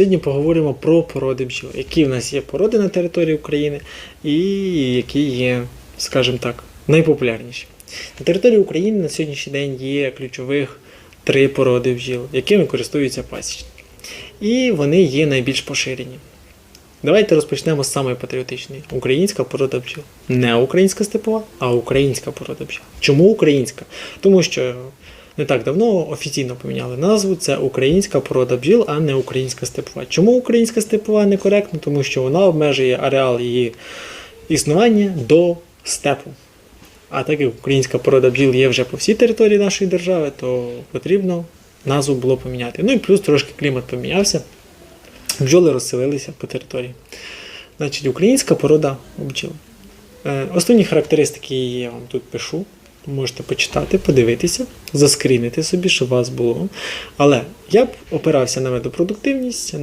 Сьогодні поговоримо про породи бджіл. Які в нас є породи на території України і які є, скажімо так, найпопулярніші. На території України на сьогоднішній день є ключових три породи бджіл, якими користуються пасічники. І вони є найбільш поширені. Давайте розпочнемо з самої патріотичної. Українська порода бджіл. Не українська степова, а українська порода бджіл. Чому українська? Тому що не так давно офіційно поміняли назву. Це українська порода бджіл, а не українська степова. Чому українська степова некоректно? Тому що вона обмежує ареал її існування до степу. А так як українська порода бджіл є вже по всій території нашої держави, то потрібно назву було поміняти. Ну і плюс трошки клімат помінявся. Бджоли розселилися по території. Значить, українська порода бджіл. Е, Основні характеристики її я вам тут пишу. Можете почитати, подивитися, заскрінити собі, щоб у вас було. Але я б опирався на медопродуктивність, на